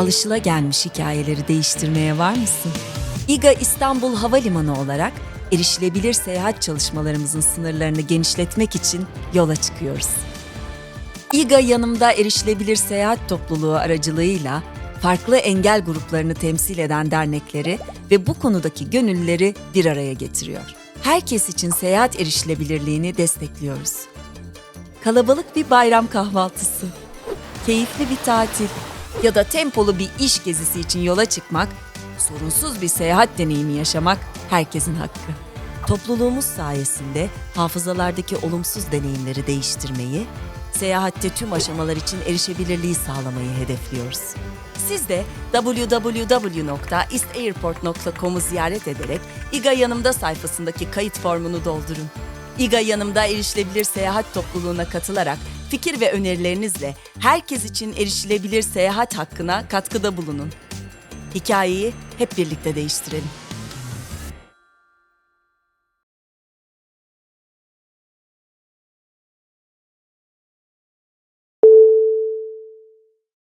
Alışılagelmiş hikayeleri değiştirmeye var mısın? İGA İstanbul Havalimanı olarak erişilebilir seyahat çalışmalarımızın sınırlarını genişletmek için yola çıkıyoruz. İGA yanımda erişilebilir seyahat topluluğu aracılığıyla farklı engel gruplarını temsil eden dernekleri ve bu konudaki gönüllüleri bir araya getiriyor. Herkes için seyahat erişilebilirliğini destekliyoruz. Kalabalık bir bayram kahvaltısı, keyifli bir tatil ya da tempolu bir iş gezisi için yola çıkmak, sorunsuz bir seyahat deneyimi yaşamak herkesin hakkı. Topluluğumuz sayesinde hafızalardaki olumsuz deneyimleri değiştirmeyi, seyahatte tüm aşamalar için erişebilirliği sağlamayı hedefliyoruz. Siz de www.eastairport.com'u ziyaret ederek İGA Yanımda sayfasındaki kayıt formunu doldurun. İGA Yanımda erişilebilir seyahat topluluğuna katılarak fikir ve önerilerinizle herkes için erişilebilir seyahat hakkına katkıda bulunun. Hikayeyi hep birlikte değiştirelim.